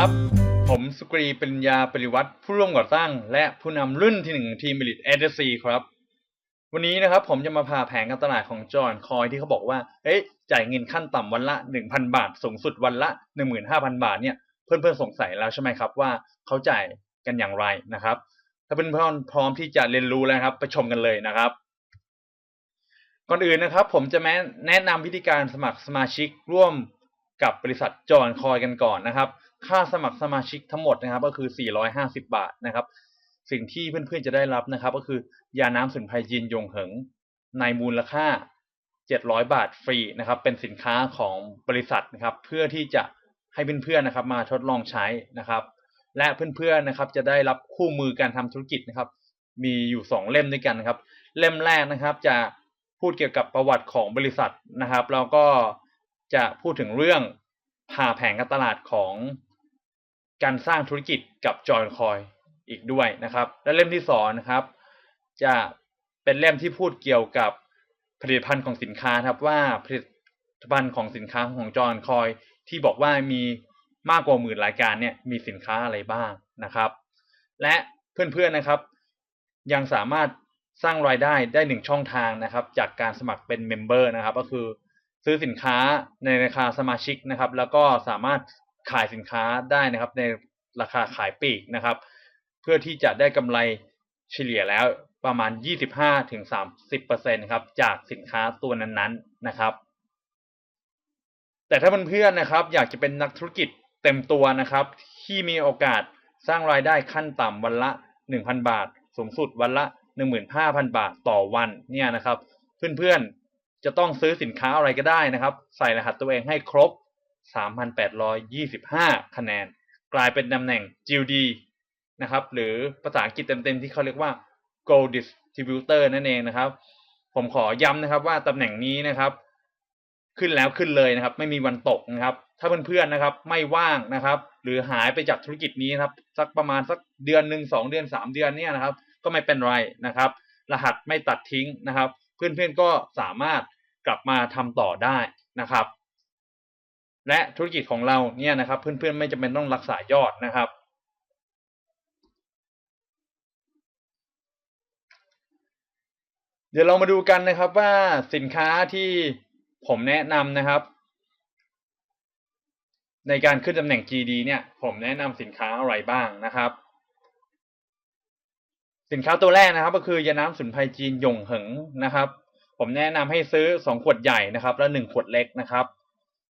ครับ ผมสุกรีปริญญาปริวัติผู้ร่วมก่อตั้ง และผู้นำรุ่นที่หนึ่งทีมบิลิตเอเดซีครับ วันนี้นะครับผมจะมาพาแผนการตลาดของจอห์นคอยที่เขาบอกว่า เอ๊ะจ่ายเงินขั้นต่ำวันละ 1,000 บาท สูงสุดวันละ 15,000 บาทเนี่ยเพื่อนๆสงสัยแล้วใช่ไหมครับว่าเขาจ่ายกันอย่างไรนะครับ ถ้าเพื่อนๆพร้อมที่จะเรียนรู้แล้วครับไปชมกันเลยนะครับก่อนอื่นนะครับ ผมจะแนะแนะนำวิธีการสมัครสมาชิกร่วม กับบริษัทจอห์นคอยกันก่อนนะครับ ค่าสมัครสมาชิกทั้งหมดนะครับ ก็คือ 450 บาทนะครับ สิ่งที่เพื่อนๆจะได้รับนะครับ ก็คือยาน้ำสมุนไพรจีนยงเหิง ในมูลค่า 700 บาทฟรีนะครับ เป็นสินค้าของบริษัทนะครับ เพื่อที่จะให้เพื่อนๆนะครับ มาทดลองใช้นะครับ และเพื่อนๆนะครับ จะได้รับคู่มือการทำธุรกิจนะครับ มีอยู่ 2 เล่มด้วยกันนะครับ เล่มแรกนะครับจะพูดเกี่ยวกับประวัติของบริษัทนะครับ แล้วก็ จะพูดถึงเรื่องผ่าแผนการตลาดของการสร้างธุรกิจกับจอยคอยอีกด้วยนะครับ และเล่มที่สองนะครับ จะเป็นเล่มที่พูดเกี่ยวกับผลิตภัณฑ์ของสินค้าครับว่าผลิตภัณฑ์ของสินค้าของจอยคอย ที่บอกว่ามีมากกว่าหมื่นรายการเนี่ยมีสินค้าอะไรบ้างนะครับ และเพื่อนๆนะครับ ยังสามารถสร้างรายได้ได้หนึ่งช่องทางนะครับ จากการสมัครเป็นเมมเบอร์นะครับ ก็คือ ซื้อสินค้าในราคาสมาชิกนะครับ แล้วก็สามารถขายสินค้าได้นะครับ ในราคาขายปลีกนะครับ เพื่อที่จะได้กำไรเฉลี่ยแล้วประมาณ 25-30%ครับจากสินค้าตัวนั้นๆนะครับ แต่ถ้าเพื่อนๆนะครับ อยากจะเป็นนักธุรกิจเต็มตัวนะครับ ที่มีโอกาสสร้างรายได้ขั้นต่ำวันละ 1,000 บาท สูงสุดวันละ 15,000 บาทต่อวันเนี่ยนะครับ เพื่อนๆ จะต้องซื้อสินค้าอะไรก็ได้นะครับ ใส่รหัสตัวเองให้ครบ 3,825 คะแนน กลายเป็นตำแหน่ง GD นะครับ หรือภาษาอังกฤษเต็มๆที่เขาเรียกว่า Gold Distributor นั่นเองนะครับ ผมขอย้ำนะครับว่าตำแหน่งนี้นะครับ ขึ้นแล้วขึ้นเลยนะครับ ไม่มีวันตกนะครับ ถ้าเพื่อนๆนะครับ ไม่ว่างนะครับ หรือหายไปจากธุรกิจนี้นะครับ สักประมาณสักเดือนหนึ่งสองเดือนสามเดือนเนี่ยนะครับ ก็ไม่เป็นไรนะครับ รหัสไม่ตัดทิ้งนะครับ เพื่อนๆก็สามารถ กลับมาทำต่อได้นะครับ และธุรกิจของเราเนี่ยนะครับ เพื่อนๆไม่จำเป็นต้องรักษายอดนะครับ เดี๋ยวเรามาดูกันนะครับว่าสินค้าที่ผมแนะนำนะครับ ในการขึ้นตำแหน่ง GD เนี่ย ผมแนะนำสินค้าอะไรบ้างนะครับสินค้าตัวแรกนะครับก็คือยาน้ำสุนไพรจีนหยงเหิงนะครับ ผมแนะนำให้ซื้อสองขวดใหญ่นะครับแล้วหนึ่งขวดเล็กนะครับ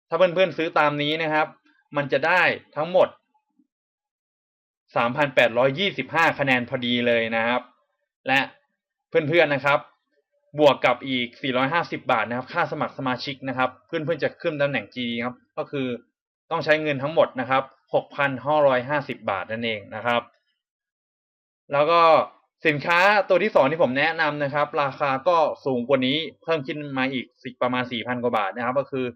ถ้าเพื่อนๆซื้อตามนี้นะครับ มันจะได้ทั้งหมด 3,825 คะแนนพอดีเลยนะครับ และเพื่อนๆนะครับ บวกกับอีก 450 บาทนะครับ ค่าสมัครสมาชิกนะครับ เพื่อนๆจะขึ้นตำแหน่ง G ครับ ก็คือต้องใช้เงินทั้งหมดนะครับ 6,550 บาทนั่นเองนะครับ แล้วก็ สินค้าตัวที่สองที่ผมแนะนำนะครับ ราคาก็สูงกว่านี้เพิ่มขึ้นมาอีกประมาณ 4,000 กว่าบาทนะครับ ก็คือ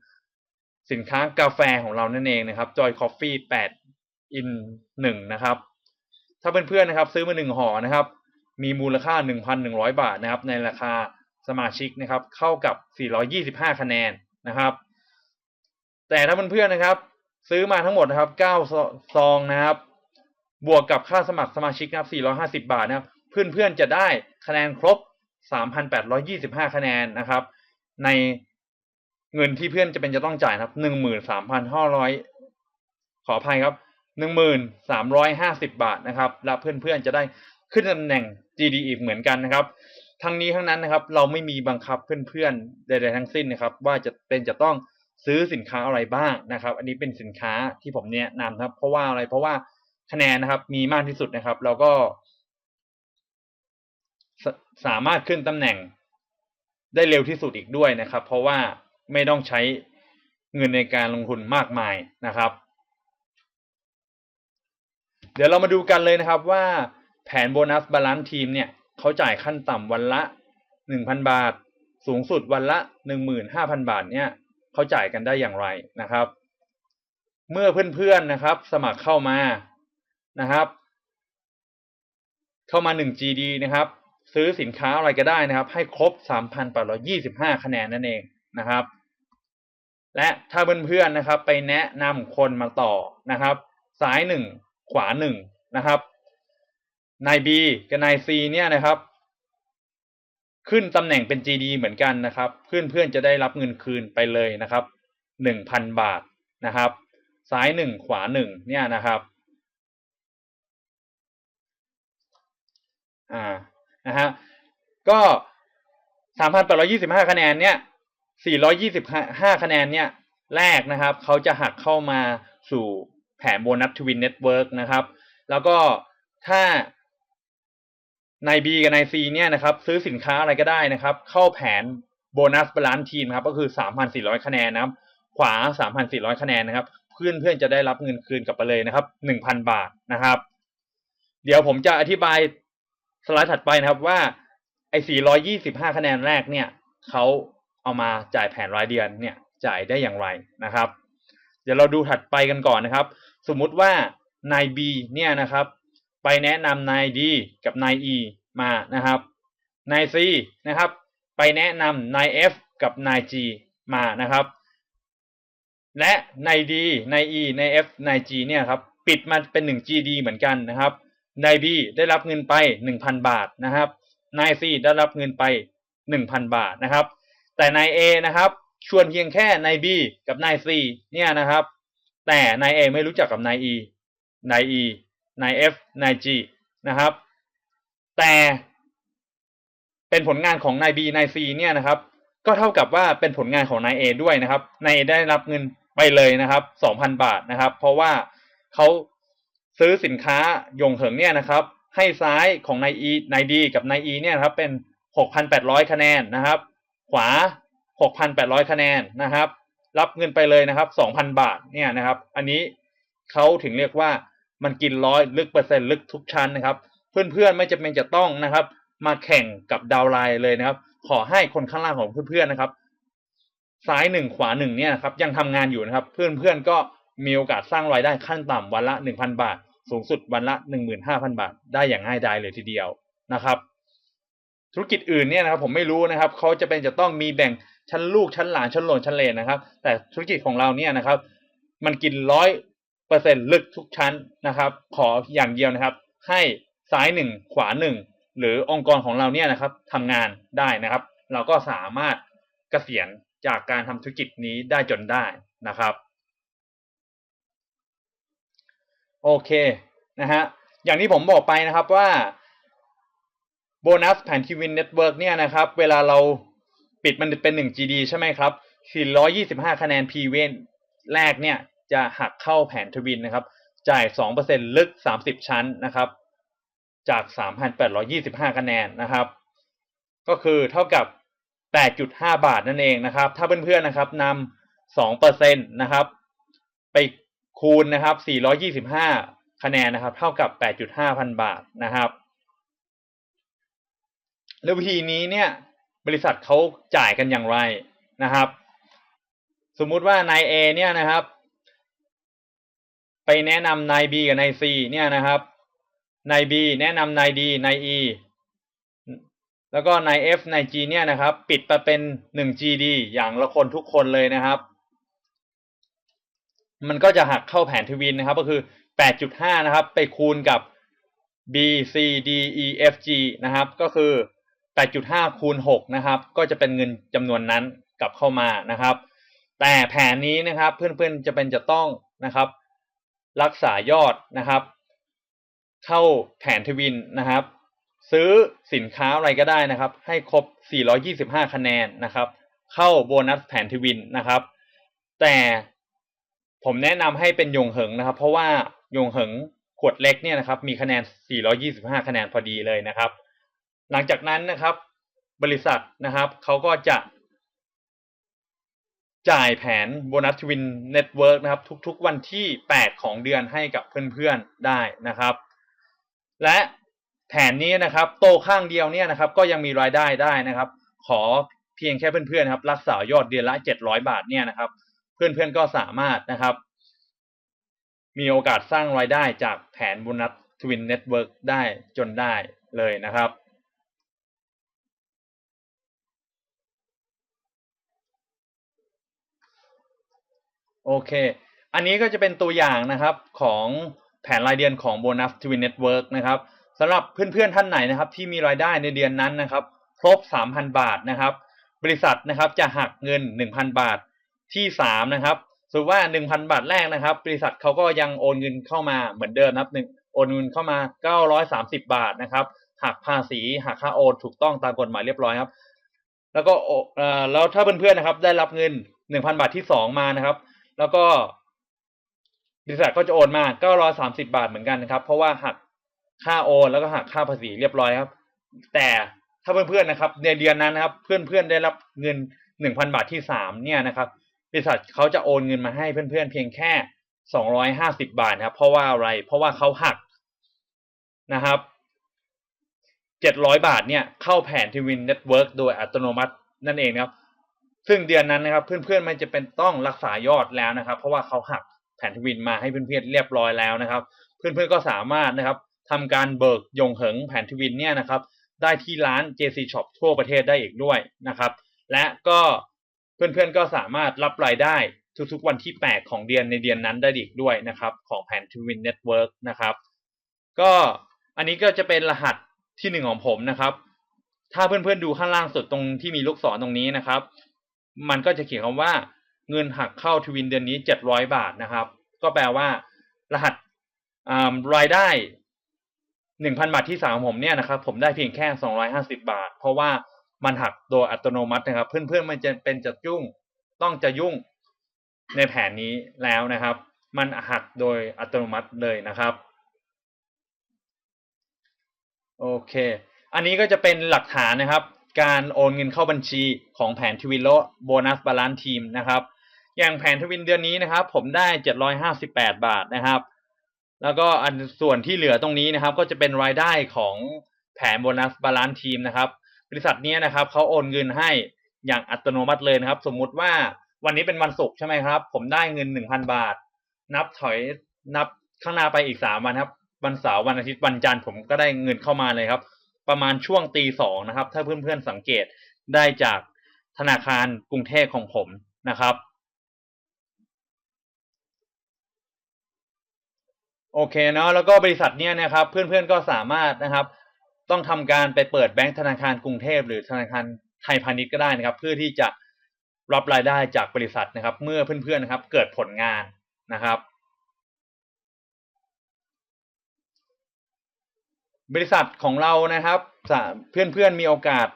สินค้ากาแฟของเรานั่นเองนะครับ Joy Coffee 8 in 1 นะครับ ถ้าเพื่อนๆนะครับ ซื้อมาหนึ่งห่อนะครับ มีมูลค่า 1,100 บาทนะครับ ในราคาสมาชิกนะครับ เข้ากับ 425 คะแนนนะครับ แต่ถ้าเพื่อนๆนะครับ ซื้อมาทั้งหมดนะครับ 9 ซองนะครับ บวกกับค่าสมัครสมาชิกนะครับ 450 บาทนะครับ เพื่อนๆจะได้คะแนนครบ 3,825 คะแนนนะครับ ในเงินที่เพื่อนจะเป็นจะต้องจ่ายครับ 13,500 ขออภัยครับ 1350 บาทนะครับ และเพื่อนๆจะได้ขึ้นตำแหน่ง GD อีกเหมือนกันนะครับทั้งนี้ทั้งนั้นนะครับ เราไม่มีบังคับเพื่อนๆใดๆทั้งสิ้นนะครับ ว่าจะเป็นจะต้องซื้อสินค้าอะไรบ้างนะครับ อันนี้เป็นสินค้าที่ผมแนะนำครับ เพราะว่าอะไรเพราะว่าคะแนนนะครับ มีมากที่สุดนะครับ เราก็ สสามารถขึ้นตำแหน่งได้เร็วที่สุดอีกด้วยนะครับ เพราะว่าไม่ต้องใช้เงินในการลงทุนมากมายนะครับ เดี๋ยวเรามาดูกันเลยนะครับว่าแผนโบนัสบาลานซ์ทีมเนี่ยเขาจ่ายขั้นต่ำวันละ 1,000 บาท สูงสุดวันละ 15,000 บาทเนี่ยเขาจ่ายกันได้อย่างไรนะครับ เมื่อเพื่อนๆนะครับ สมัครเข้ามานะครับ เข้ามา 1 GD นะครับ ซื้อสินค้าอะไรก็ได้นะครับ ให้ครบ 3,825 คะแนนนั่นเองนะครับ และถ้าเพื่อนๆนะครับ ไปแนะนำคนมาต่อนะครับ ซ้ายหนึ่งขวาหนึ่งนะครับนาย B กับนาย C เนี่ยนะครับ ขึ้นตำแหน่งเป็น GD เหมือนกันนะครับ เพื่อนๆจะได้รับเงินคืนไปเลยนะครับหนึ่งพันบาทนะครับ ซ้ายหนึ่งขวาหนึ่งเนี่ยนะครับ อ่า นะฮะก็สามพันแปดร้อยี่สิบห้าคะแนนเนี่ยสี่ร้อยี่สิบห้าคะแนนเนี่ยแรกนะครับเขาจะหักเข้ามาสู่แผนโบนัสทวินเน็ตเวิร์กนะครับ แล้วก็ถ้านาย B กับนาย C เนี่ยนะครับซื้อสินค้าอะไรก็ได้นะครับ เข้าแผนโบนัสบาลานซ์ทีมครับก็คือ 3,400 คะแนนนะครับ ขวา 3,400 คะแนนนะครับ เพื่อนเพื่อนจะได้รับเงินคืนกลับไปเลยนะครับ 1,000 บาทนะครับ เดี๋ยวผมจะอธิบาย สไลด์ถัดไปนะครับว่าไอ้425 คะแนนแรกเนี่ยเขาเอามาจ่ายแผนรายเดือนเนี่ยจ่ายได้อย่างไรนะครับ เดี๋ยวเราดูถัดไปกันก่อนนะครับ สมมุติว่านาย B เนี่ยนะครับ ไปแนะนำนาย D กับนาย E มานะครับนาย C นะครับ ไปแนะนำนาย F กับนาย G มานะครับ และนาย D นาย E นาย F นาย G เนี่ยครับปิดมาเป็น 1 GD เหมือนกันนะครับ นาย B ได้รับเงินไป1,000บาทนะครับนาย C ได้รับเงินไป1,000บาทนะครับ แต่นาย A นะครับ ชวนเพียงแค่นาย B กับนาย C เนี่ยนะครับ แต่นาย A ไม่รู้จักกับนาย E นาย E นาย F นาย G นะครับ แต่เป็นผลงานของนาย B นาย C เนี่ยนะครับ ก็เท่ากับว่าเป็นผลงานของนาย A ด้วยนะครับนาย A ได้รับเงินไปเลยนะครับ2,000บาทนะครับ เพราะว่าเขา ซื้อสินค้ายงเหิงเนี่ยนะครับ ให้ซ้ายของนาย E นาย D กับนาย E เนี่ยครับเป็น 6,800 คะแนนนะครับ ขวา 6,800 คะแนนนะครับ รับเงินไปเลยนะครับ 2,000 บาทเนี่ยนะครับ อันนี้เขาถึงเรียกว่ามันกินร้อยลึกเปอร์เซ็นต์ลึกทุกชั้นนะครับ เพื่อนๆไม่จำเป็นจะต้องนะครับ มาแข่งกับดาวไลน์เลยนะครับ ขอให้คนข้างล่างของเพื่อนๆนะครับ ซ้ายหนึ่งขวาหนึ่งเนี่ยครับยังทำงานอยู่นะครับ เพื่อนๆก็มีโอกาสสร้างรายได้ขั้นต่ำวันละหนึ่งพันบาท สูงสุดวันละหนึ่งหมื่นห้าพันบาท ได้อย่างง่ายดายเลยทีเดียวนะครับ ธุรกิจอื่นเนี่ยนะครับผมไม่รู้นะครับเขาจะเป็นจะต้องมีแบ่งชั้นลูกชั้นหลานชั้นหลนชั้นเลนนะครับ แต่ธุรกิจของเราเนี่ยนะครับ มันกินร้อยเปอร์เซ็นต์ลึกทุกชั้นนะครับ ขออย่างเดียวนะครับ ให้ซ้ายหนึ่งขวาหนึ่งหรือองค์กรของเราเนี่ยนะครับทำงานได้นะครับ เราก็สามารถเกษียณจากการทำธุรกิจนี้ได้จนได้นะครับ โอเคนะฮะอย่างที่ผมบอกไปนะครับว่าโบนัสแผนทีวินเน็ตเวิร์กเนี่ยนะครับ เวลาเราปิดมันเป็น 1 GD ใช่ไหมครับ 425 คะแนน p ีเวนแรกเนี่ยจะหักเข้าแผนทวินนะครับ จ่าย 2%ลึก 30 ชั้นนะครับ จาก 3,825 คะแนนนะครับ ก็คือเท่ากับ 8.5 บาทนั่นเองนะครับ ถ้าเพื่อนๆนะครับนำ2%นะครับ ไป คูณนะครับ 425 คะแนนนะครับ เท่ากับ 8.5 พันบาทนะครับแล้ววิธีนี้เนี่ยบริษัทเขาจ่ายกันอย่างไรนะครับ สมมุติว่านาย A เนี่ยนะครับ ไปแนะนำนาย B กับนาย C เนี่ยนะครับนาย B แนะนำนาย D นาย E แล้วก็นาย F นาย G เนี่ยนะครับ ปิดไปเป็น 1 GD อย่างละคนทุกคนเลยนะครับ มันก็จะหักเข้าแผนทวินนะครับ ก็คือ 8.5 นะครับ ไปคูณกับ B C D E F G นะครับ ก็คือ 8.5 คูณ 6 นะครับ ก็จะเป็นเงินจำนวนนั้นกลับเข้ามานะครับ แต่แผนนี้นะครับ เพื่อนๆจะเป็นจะต้องนะครับ รักษายอดนะครับ เข้าแผนทวินนะครับ ซื้อสินค้าอะไรก็ได้นะครับ ให้ครบ 425 คะแนนนะครับ เข้าโบนัสแผนทวินนะครับ แต่ ผมแนะนำให้เป็นยงเหิงนะครับ เพราะว่ายงเหิงขวดเล็กเนี่ยนะครับ มีคะแนน 425 คะแนนพอดีเลยนะครับ หลังจากนั้นนะครับ บริษัทนะครับเขาก็จะ จ่ายแผนโบนัสวินเน็ตเวิร์กนะครับ ทุกๆวันที่ 8 ของเดือนให้กับเพื่อนๆได้นะครับ และแผนนี้นะครับ โตข้างเดียวเนี่ยนะครับ ก็ยังมีรายได้ได้นะครับ ขอเพียงแค่เพื่อนๆครับ รักษายอดเดือนละ 700 บาทเนี่ยนะครับ เพื่อนๆก็สามารถนะครับ มีโอกาสสร้างรายได้จากแผนโบนัสทวินเน็ตเวิร์กได้จนได้เลยนะครับ โอเค อันนี้ก็จะเป็นตัวอย่างนะครับของแผนรายเดือนของ Bonus Twin Network นะครับสำหรับเพื่อนๆท่านไหนนะครับ ที่มีรายได้ในเดือนนั้นนะครับ ครบ 3,000 บาทนะครับ บริษัทนะครับจะหักเงิน 1,000 บาท ที่3นะครับสมมติว่า1,000บาทแรกนะครับ บริษัทเขาก็ยังโอนเงินเข้ามาเหมือนเดิมนะครับหนึ่งโอนเงินเข้ามา930บาทนะครับหักภาษีหักค่าโอนถูกต้องตามกฎหมายเรียบร้อยครับ แล้วก็เอ่อแล้วถ้าเพื่อนๆนะครับ ได้รับเงิน1,000บาทที่สองมานะครับ แล้วก็ บริษัทก็จะโอนมา930บาทเหมือนกันนะครับ เพราะว่าหักค่าโอนแล้วก็หักค่าภาษีเรียบร้อยครับ แต่ถ้าเพื่อนๆนะครับ ในเดือนนั้นนะครับ เพื่อนๆได้รับเงิน1,000บาทที่สามเนี่ยนะครับ บริษัทเขาจะโอนเงินมาให้เพื่อนๆเพียงแค่ 250 บาทนะครับเพราะว่าอะไรเพราะว่าเขาหักนะครับ 700 บาทเนี่ยเข้าแผนทวินเน็ตเวิร์กโดยอัตโนมัตินั่นเองนะครับ ซึ่งเดือนนั้นนะครับเพื่อนๆไม่จะเป็นต้องรักษายอดแล้วนะครับ เพราะว่าเขาหักแผนทวินมาให้เพื่อนๆเรียบร้อยแล้วนะครับ เพื่อนๆก็สามารถนะครับทำการเบิกยงเหิงแผนทวินเนี่ยนะครับ ได้ที่ร้าน JC Shop ทั่วประเทศได้อีกด้วยนะครับ และก็ เพื่อนๆก็สามารถรับรายได้ทุกๆวันที่ 8 ของเดือนในเดือนนั้นได้อีกด้วยนะครับ ของแผนทวินเน็ตเวิร์กนะครับ ก็อันนี้ก็จะเป็นรหัสที่หนึ่งของผมนะครับ ถ้าเพื่อนๆดูข้างล่างสุดตรงที่มีลูกศรตรงนี้นะครับ มันก็จะเขียนคำว่าเงินหักเข้าทวินเดือนนี้ 700 บาทนะครับ ก็แปลว่ารหัสอ่ารายได้1,000บาทที่สามของผมเนี่ยนะครับ ผมได้เพียงแค่250บาท เพราะว่า มันหักโดยอัตโนมัตินะครับ เพื่อนๆมันจะเป็นจะยุ่งต้องจะยุ่งในแผนนี้แล้วนะครับ มันหักโดยอัตโนมัติเลยนะครับโอเค อันนี้ก็จะเป็นหลักฐานนะครับ การโอนเงินเข้าบัญชีของแผนทวินโลโบนัสบาลานซ์ทีมนะครับ อย่างแผนทวินเดือนนี้นะครับ ผมได้ 758 บาทนะครับ แล้วก็อันส่วนที่เหลือตรงนี้นะครับ ก็จะเป็นรายได้ของแผนโบนัสบาลานซ์ทีมนะครับบ ริษัทนี้นะครับเขาโอนเงินให้อย่างอัตโนมัติเลยนะครับ สมมุติว่าวันนี้เป็นวันศุกร์ใช่ไหมครับ ผมได้เงิน1,000บาท นับถอยนับข้างหน้าไปอีก3วันครับ วันเสาร์วันอาทิตย์วันจันทร์ผมก็ได้เงินเข้ามาเลยครับ ประมาณช่วงตีสองนะครับ ถ้าเพื่อนๆสังเกตได้จากธนาคารกรุงเทพของผมนะครับ โอเคเนาะแล้วก็บริษัทเนี่ยนะครับ เพื่อนๆก็สามารถนะครับ ต้องทำการไปเปิดแบงก์ธนาคารกรุงเทพหรือธนาคารไทยพาณิชย์ก็ได้นะครับ เพื่อที่จะรับรายได้จากบริษัทนะครับ เมื่อเพื่อนๆนะครับ เกิดผลงานนะครับ บริษัทของเรานะครับเพื่อนๆมีโอกาส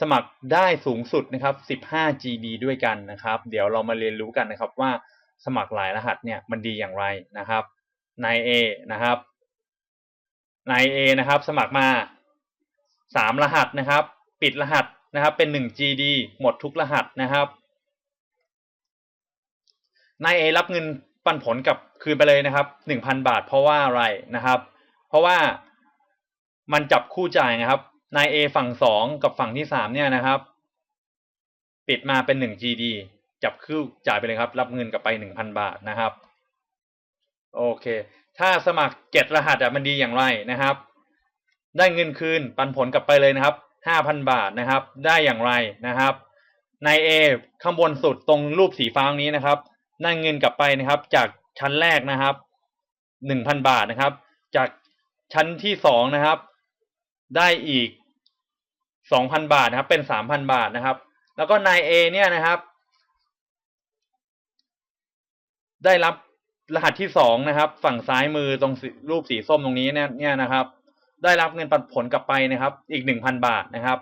สมัครได้สูงสุดนะครับ 15 GD ด้วยกันนะครับ เดี๋ยวเรามาเรียนรู้กันนะครับว่าสมัครหลายรหัสเนี่ยมันดีอย่างไรนะครับนาย A นะครับนาย A นะครับ สมัครมา สามรหัสนะครับ ปิดรหัสนะครับเป็นหนึ่ง GD หมดทุกรหัสนะครับนาย A รับเงินปันผลกับคืนไปเลยนะครับหนึ่งพันบาท เพราะว่าอะไรนะครับ เพราะว่ามันจับคู่จ่ายนะครับนาย A ฝั่งสองกับฝั่งที่สามเนี่ยนะครับ ปิดมาเป็นหนึ่ง GD จับคู่จ่ายไปเลยครับ รับเงินกลับไปหนึ่งพันบาทนะครับ โอเค ถ้าสมัครเจ็ดรหัสอะมันดีอย่างไรนะครับ ได้เงินคืนปันผลกลับไปเลยนะครับห้าพันบาทนะครับ ได้อย่างไรนะครับ ใน A ข้างบนสุดตรงรูปสีฟ้านี้นะครับ ได้เงินกลับไปนะครับ จากชั้นแรกนะครับหนึ่งพันบาทนะครับ จากชั้นที่สองนะครับ ได้อีกสองพันบาทนะครับ เป็นสามพันบาทนะครับ แล้วก็นาย A เนี่ยนะครับ ได้รับรหัสที่สองนะครับ ฝั่งซ้ายมือตรงรูปสีส้มตรงนี้เนี่ยนะครับ ได้รับเงินปันผลกลับไปนะครับ อีกหนึ่งพันบาทนะครับ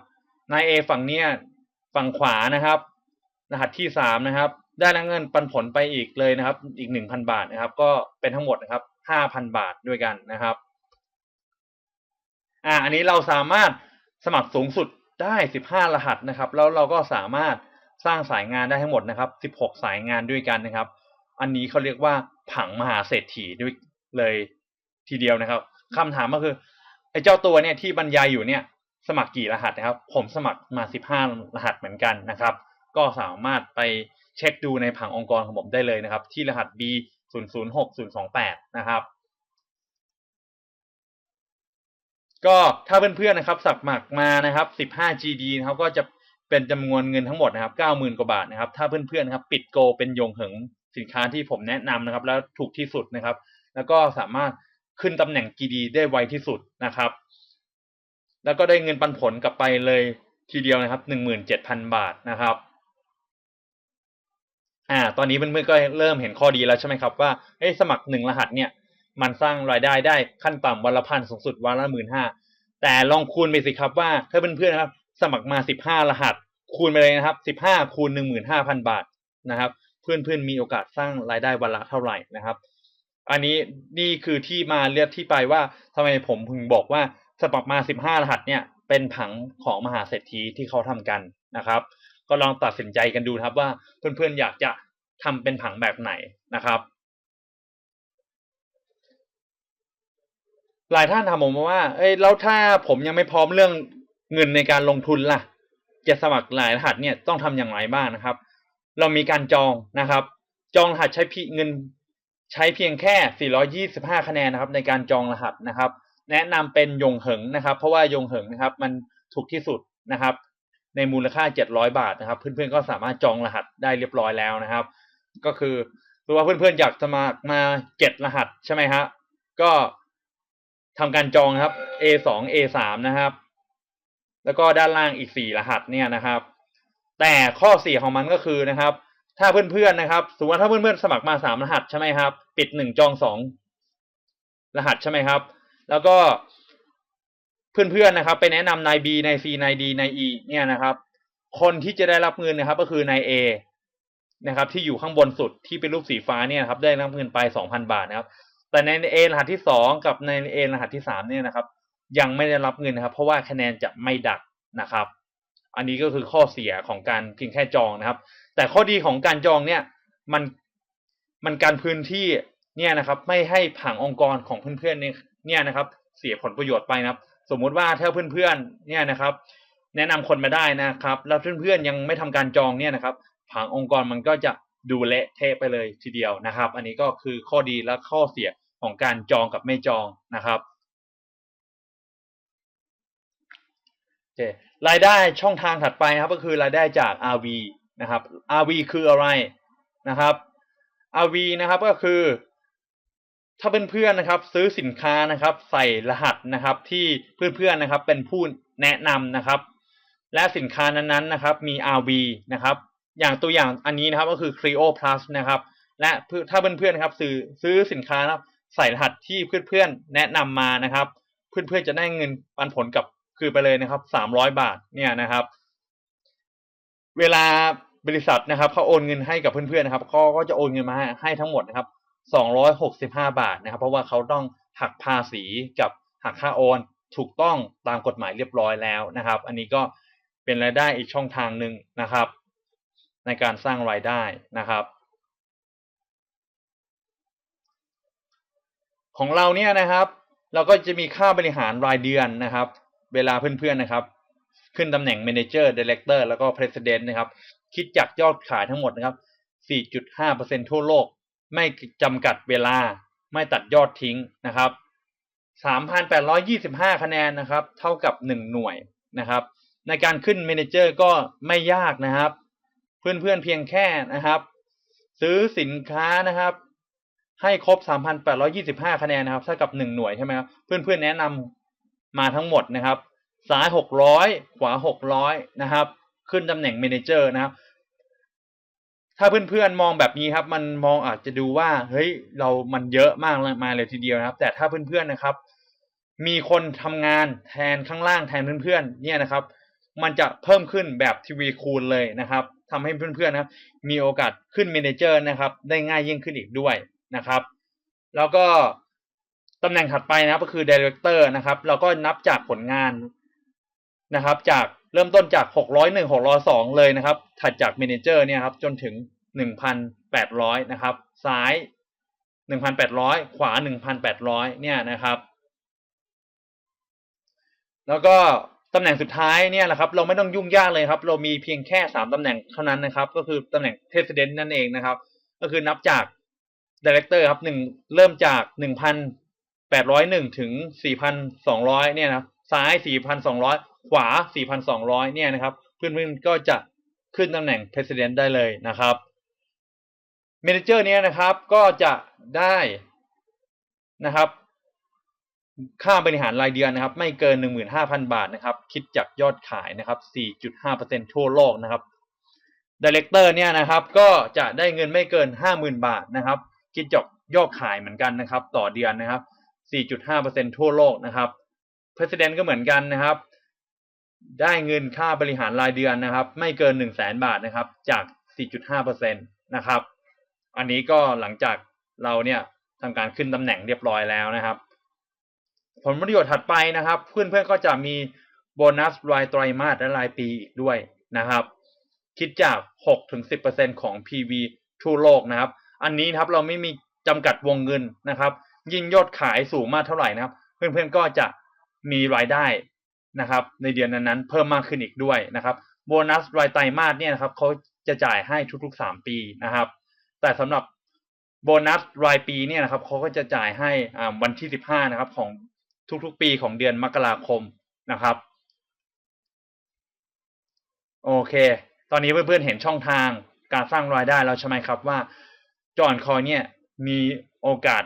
นายเอฝั่งเนี้ยฝั่งขวานะครับ รหัสที่สามนะครับ ได้รับเงินปันผลไปอีกเลยนะครับ อีกหนึ่งพันบาทนะครับ ก็เป็นทั้งหมดนะครับห้าพันบาทด้วยกันนะครับอ่าอันนี้เราสามารถสมัครสูงสุดได้สิบห้ารหัสนะครับ แล้วเราก็สามารถสร้างสายงานได้ทั้งหมดนะครับสิบหกสายงานด้วยกันนะครับ อันนี้เขาเรียกว่าผังมหาเศรษฐีด้วยเลยทีเดียวนะครับคำถามก็คือ ไอ้เจ้าตัวเนี่ยที่บรรยายอยู่เนี่ยสมัครกี่รหัสนะครับ ผมสมัครมาสิบห้ารหัสเหมือนกันนะครับ ก็สามารถไปเช็คดูในผังองค์กรของผมได้เลยนะครับ ที่รหัส B 0 0 6 0 2 8นะครับ ก็ถ้าเพื่อนๆนะครับสมัครมานะครับ 15 GD นะครับก็จะเป็นจำนวนเงินทั้งหมดนะครับ 90,000 กว่าบาทนะครับ ถ้าเพื่อนๆนะครับ ปิดโกเป็นยงเหิงสินค้าที่ผมแนะนำนะครับ แล้วถูกที่สุดนะครับ แล้วก็สามารถ ขึ้นตำแหน่ง GD ได้ไวที่สุดนะครับ แล้วก็ได้เงินปันผลกลับไปเลยทีเดียวนะครับหนึ่งหมื่นเจ็ดพันบาทนะครับอ่าตอนนี้เพื่อนๆก็เริ่มเห็นข้อดีแล้วใช่ไหมครับว่าเอ้ยสมัครหนึ่งรหัสเนี่ยมันสร้างรายได้ได้ขั้นต่ำวันละพันสูงสุดวันละหมื่นห้าแต่ลองคูณไปสิครับว่าถ้าเพื่อนๆนะครับสมัครมาสิบห้ารหัส คูณไปเลยนะครับสิบห้าคูณหนึ่งหมื่นห้าพันบาทนะครับ เพื่อนๆมีโอกาสสร้างรายได้วันละเท่าไหร่นะครับ อันนี้นี่คือที่มาเรียกที่ไปว่าทำไมผมพึงบอกว่าสมัครมาสิบห้ารหัสเนี่ย เป็นผังของมหาเศรษฐีที่เขาทำกันนะครับ ก็ลองตัดสินใจกันดูครับว่าเพื่อนๆอยากจะทำเป็นผังแบบไหนนะครับ หลายท่านถามผมมาว่า เอ้ยแล้วถ้าผมยังไม่พร้อมเรื่องเงินในการลงทุนล่ะ จะสมัครหลายรหัสเนี่ยต้องทำอย่างไรบ้างนะครับ เรามีการจองนะครับ จองรหัสใช้พีเงิน ใช้เพียงแค่ 425 คะแนนนะครับในการจองรหัสนะครับ แนะนำเป็นยงเหิงนะครับ เพราะว่ายงเหิงนะครับ มันถูกที่สุดนะครับ ในมูลค่า 700 บาทนะครับ เพื่อนๆก็สามารถจองรหัสได้เรียบร้อยแล้วนะครับ ก็คือหรือว่าเพื่อนๆอยากสมัครมาเจ็ดรหัสใช่ไหมฮะก็ทำการจองครับ A2 A3 นะครับ แล้วก็ด้านล่างอีกสี่รหัสเนี่ยนะครับ แต่ข้อเสียของมันก็คือนะครับ ถ้าเพื่อนๆนะครับ สมมติว่าถ้าเพื่อนๆสมัครมาสามรหัสใช่ไหมครับ ปิดหนึ่งจองสองรหัสใช่ไหมครับ แล้วก็เพื่อนๆนะครับ ไปแนะนำนาย B นาย C นาย D นาย E เนี่ยนะครับ คนที่จะได้รับเงินนะครับ ก็คือนาย A นะครับ ที่อยู่ข้างบนสุดที่เป็นรูปสีฟ้าเนี่ยครับ ได้รับเงินไปสองพันบาทนะครับ แต่ใน A รหัสที่สองกับใน A รหัสที่สามเนี่ยนะครับ ยังไม่ได้รับเงินนะครับ เพราะว่าคะแนนจะไม่ดักนะครับ อันนี้ก็คือข้อเสียของการเพียงแค่จองนะครับ แต่ข้อดีของการจองเนี่ยมันมันการพื้นที่เนี่ยนะครับ ไม่ให้ผังองค์กรของเพื่อนๆเนี่ยเนี่ยนะครับ เสียผลประโยชน์ไปนะครับ สมมุติว่าถ้าเพื่อนๆเนี่ยนะครับ แนะนำคนมาได้นะครับ แล้วเพื่อนๆยังไม่ทำการจองเนี่ยนะครับ ผังองค์กรมันก็จะดูเละเทะไปเลยทีเดียวนะครับ อันนี้ก็คือข้อดีและข้อเสียของการจองกับไม่จองนะครับโอเครายได้ช่องทางถัดไปครับก็คือรายได้จาก RV นะครับ RV คืออะไรนะครับ RV นะครับก็คือ ถ้าเพื่อนๆนะครับ ซื้อสินค้านะครับ ใส่รหัสนะครับ ที่เพื่อนๆนะครับ เป็นผู้แนะนำนะครับ และสินค้านั้นๆนะครับ มี RV นะครับ อย่างตัวอย่างอันนี้นะครับก็คือ Clio Plus นะครับ และถ้าเพื่อนๆนะครับซื้อซื้อสินค้านะครับใส่รหัสที่เพื่อนๆแนะนำมานะครับ เพื่อนๆจะได้เงินปันผลกับคืนไปเลยนะครับสามร้อยบาทเนี่ยนะครับ เวลา บริษัทนะครับเขาโอนเงินให้กับเพื่อนๆนะครับเขาก็จะโอนเงินมาให้ทั้งหมดนะครับสองร้อยหกสิบห้าบาทนะครับ เพราะว่าเขาต้องหักภาษีกับหักค่าโอนถูกต้องตามกฎหมายเรียบร้อยแล้วนะครับ อันนี้ก็เป็นรายได้อีกช่องทางหนึ่งนะครับ ในการสร้างรายได้นะครับ ของเราเนี่ยนะครับ เราก็จะมีค่าบริหารรายเดือนนะครับ เวลาเพื่อนๆนะครับ ขึ้นตำแหน่ง Manager Director แล้วก็ President นะครับ คิดจากยอดขายทั้งหมดนะครับ 4.5%ทั่วโลก ไม่จำกัดเวลา ไม่ตัดยอดทิ้งนะครับ 3,825 คะแนนนะครับ เท่ากับ 1 หน่วยนะครับ ในการขึ้น Manager ก็ไม่ยากนะครับ เพื่อนๆเพียงแค่นะครับ ซื้อสินค้านะครับ ให้ครบ 3,825 คะแนนนะครับ เท่ากับ 1 หน่วยใช่ไหมครับ เพื่อนๆแนะนำมาทั้งหมดนะครับ ซ้าย 600 ขวา 600 นะครับ ขึ้นตำแหน่ง Manager นะครับ ถ้าเพื่อนๆมองแบบนี้ครับ มันมองอาจจะดูว่า เฮ้ยเรามันเยอะมากมาเลยทีเดียวนะครับ แต่ถ้าเพื่อนๆนะครับ มีคนทำงานแทนข้างล่างแทนเพื่อนๆเนี่ยนะครับ มันจะเพิ่มขึ้นแบบทีวีคูณเลยนะครับทำให้เพื่อนๆนะครับ มีโอกาสขึ้น Manager นะครับ ได้ง่ายยิ่งขึ้นอีกด้วยนะครับ แล้วก็ตำแหน่งถัดไปนะครับก็คือ Director นะครับ เราก็นับจากผลงานนะครับ จาก เริ่มต้นจาก 601 602 เลยนะครับ ถัดจาก Manager เนี่ยครับจนถึง 1,800 นะครับ ซ้าย 1,800 ขวา 1,800 เนี่ยนะครับ แล้วก็ตำแหน่งสุดท้ายเนี่ยแหละครับเราไม่ต้องยุ่งยากเลยครับ เรามีเพียงแค่ 3ตำแหน่งเท่านั้นนะครับ ก็คือตำแหน่ง President นั่นเองนะครับ ก็คือนับจาก Director ครับหนึ่งเริ่มจาก 1,801 ถึง 4,200 เนี่ยนะครับซ้าย 4,200 ขวา 4,200 เนี่ยนะครับ เพื่อนๆก็จะขึ้นตำแหน่ง President ได้เลยนะครับเมเนเจอร์เนี้ยนะครับก็จะได้นะครับ ค่าบริหารรายเดือนนะครับ ไม่เกิน 15,000 บาทนะครับ คิดจากยอดขายนะครับ 4.5%ทั่วโลกนะครับดีเลกเตอร์เนี่ยนะครับก็จะได้เงินไม่เกิน 50,000 บาทนะครับ คิดจากยอดขายเหมือนกันนะครับ ต่อเดือนนะครับ 4.5%ทั่วโลกนะครับ President ก็เหมือนกันนะครับ ได้เงินค่าบริหารรายเดือนนะครับ ไม่เกิน 1 0 0 0 0แบาทนะครับ จาก 4.5%นะครับ อันนี้ก็หลังจากเราเนี่ยทำการขึ้นตำแหน่งเรียบร้อยแล้วนะครับ ผลประโยชน์ถัดไปนะครับ เพื่อนๆก็จะมีโบนัสรายไตรมาสและรายปีอีกด้วยนะครับ คิดจาก 6-10%ของ PV ทั่วโลกนะครับ อันนี้ครับเราไม่มีจำกัดวงเงินนะครับ ยิ่งยอดขายสูงมากเท่าไหร่นะครับ เพื่อนๆก็จะมีรายได้ นะครับในเดือนนั้นๆเพิ่มมากขึ้นอีกด้วยนะครับโบนัสรายไตรมาสเนี่ยนะครับเขาจะจ่ายให้ทุกๆ 3 ปีนะครับ แต่สำหรับโบนัสรายปีเนี่ยนะครับเขาก็จะจ่ายให้อ่าวันที่ 15 นะครับของทุกๆ ปีของเดือนมกราคมนะครับ โอเค ตอนนี้เพื่อนๆเห็นช่องทางการสร้างรายได้แล้วใช่ไหมครับว่าจอนคอยเนี่ยมีโอกาส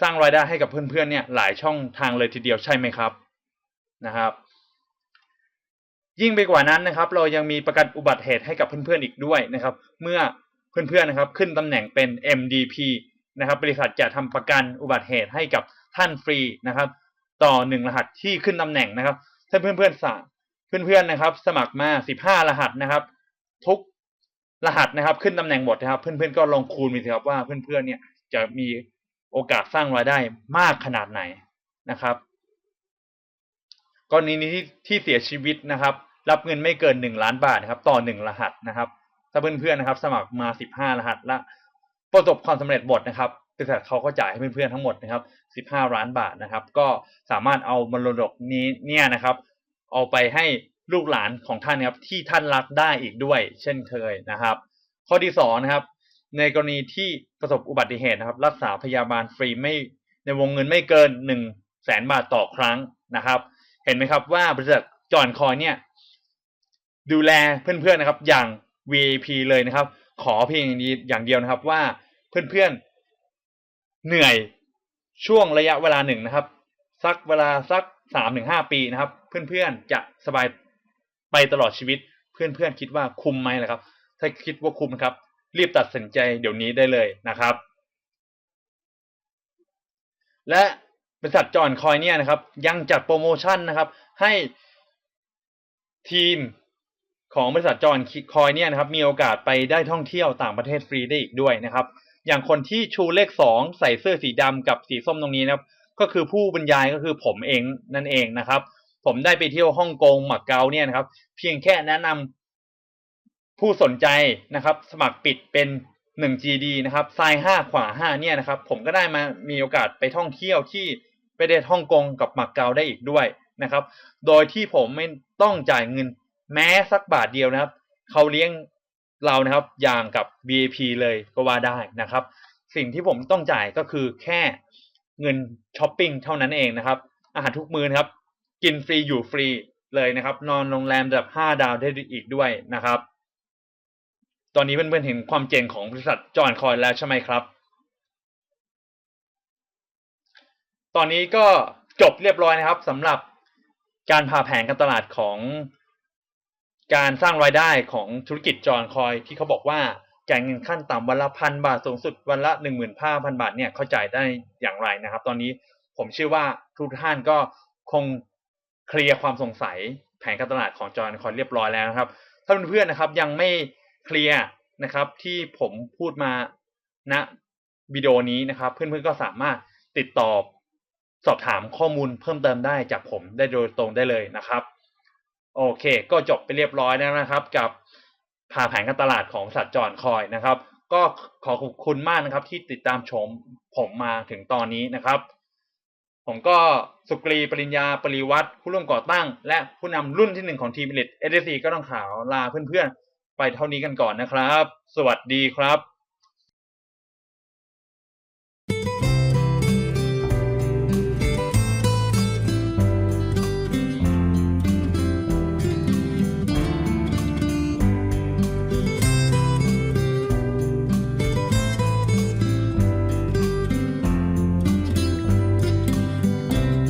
สร้างรายได้ให้กับเพื่อนๆเนี่ยหลายช่องทางเลยทีเดียวใช่ไหมครับนะครับ ยิ่งไปกว่านั้นนะครับ เรายังมีประกันอุบัติเหตุให้กับเพื่อนๆอีกด้วยนะครับ เมื่อเพื่อนๆนะครับ ขึ้นตำแหน่งเป็น MDP นะครับ บริษัทจะทำประกันอุบัติเหตุให้กับท่านฟรีนะครับ ต่อหนึ่งรหัสที่ขึ้นตำแหน่งนะครับถ้าเพื่อนๆสาเพื่อนๆนะครับ สมัครมา 15 รหัสนะครับ ทุกรหัสนะครับ ขึ้นตำแหน่งหมดนะครับ เพื่อนๆก็ลองคูณไปสิครับว่าเพื่อนๆเนี่ยจะมี โอกาสสร้างรายได้มากขนาดไหนนะครับกรณีนี้ที่เสียชีวิตนะครับ รับเงินไม่เกินหนึ่งล้านบาทนะครับ ต่อหนึ่งรหัสนะครับ ถ้าเพื่อนๆนะครับ สมัครมาสิบห้ารหัสและประสบความสำเร็จหมดนะครับบริษัทเขาก็จ่ายให้เพื่อนๆทั้งหมดนะครับสิบห้าล้านบาทนะครับ ก็สามารถเอามรดกนี้เนี่ยนะครับ เอาไปให้ลูกหลานของท่านนะครับที่ท่านรักได้อีกด้วย เช่นเคยนะครับ ข้อที่สองนะครับ ในกรณีที่ประสบอุบัติเหตุนะครับ รักษาพยาบาลฟรีไม่ในวงเงินไม่เกินหนึ่งแสนบาทต่อครั้งนะครับ เห็นไหมครับว่าบริษัทจอนคอยเนี่ย ดูแลเพื่อนๆนะครับ อย่าง VIP เลยนะครับ ขอเพียงอย่างเดียวนะครับว่าเพื่อนๆเหนื่อยช่วงระยะเวลาหนึ่งนะครับ สักเวลาสักสามถึงห้าปีนะครับ เพื่อนๆจะสบายไปตลอดชีวิต เพื่อนๆคิดว่าคุ้มไหมล่ะครับ ถ้าคิดว่าคุ้มครับ รีบตัดสินใจเดี๋ยวนี้ได้เลยนะครับ และบริษัทจอนคอยเนี่ยนะครับ ยังจัดโปรโมชั่นนะครับ ให้ทีมของบริษัทจอนคอยเนี่ยนะครับ มีโอกาสไปได้ท่องเที่ยวต่างประเทศฟรีได้อีกด้วยนะครับ อย่างคนที่ชูเลขสองใส่เสื้อสีดำกับสีส้มตรงนี้นะครับ ก็คือผู้บรรยายก็คือผมเองนั่นเองนะครับ ผมได้ไปเที่ยวฮ่องกงหมักเกาเนี่ยนะครับ เพียงแค่แนะนำ ผู้สนใจนะครับ สมัครปิดเป็น 1GD นะครับทราย 5 ขวา 5 เนี่ยนะครับ ผมก็ได้มามีโอกาสไปท่องเที่ยวที่ประเทศฮ่องกงกับหมักเกาได้อีกด้วยนะครับ โดยที่ผมไม่ต้องจ่ายเงินแม้สักบาทเดียวนะครับ เขาเลี้ยงเรานะครับอย่างกับ VIP เลยก็ว่าได้นะครับ สิ่งที่ผมต้องจ่ายก็คือแค่เงินช้อปปิ้งเท่านั้นเองนะครับ อาหารทุกมื้อนะครับ กินฟรีอยู่ฟรีเลยนะครับ นอนโรงแรมระดับ5 ดาวได้อีกด้วยนะครับ ตอนนี้เพื่อนๆเห็นความเจ๋งของบริษัทจอห์นคอยแล้วใช่ไหมครับ ตอนนี้ก็จบเรียบร้อยนะครับสำหรับการพาแผนการตลาดของการสร้างรายได้ของธุรกิจจอห์นคอยที่เขาบอกว่าจ่ายเงินขั้นต่ำวันละพันบาทสูงสุดวันละหนึ่งหมื่นห้าพันบาทเนี่ยเข้าใจได้อย่างไรนะครับ ตอนนี้ผมเชื่อว่าทุกท่านก็คงเคลียร์ความสงสัยแผนการตลาดของจอห์นคอยเรียบร้อยแล้วนะครับ ถ้าเพื่อนๆนะครับยังไม่ เคลียร์นะครับ ที่ผมพูดมาณวิดีโอนี้นะครับ เพื่อนๆก็สามารถติดต่อสอบถามข้อมูลเพิ่มเติมได้จากผมได้โดยตรงได้เลยนะครับ โอเค ก็จบไปเรียบร้อยแล้วนะครับ กับพาแผนการตลาดของสัตว์จอนคอยนะครับ ก็ขอขอบคุณมากนะครับ ที่ติดตามชมผมมาถึงตอนนี้นะครับ ผมก็สุกรีปริญญาปริวัติผู้ร่วมก่อตั้ง และผู้นำรุ่นที่หนึ่งของทีมผลิตเอเดซีก็ต้องข่าวลาเพื่อนๆ ไปเท่านี้กันก่อนนะครับ สวัสดีครับ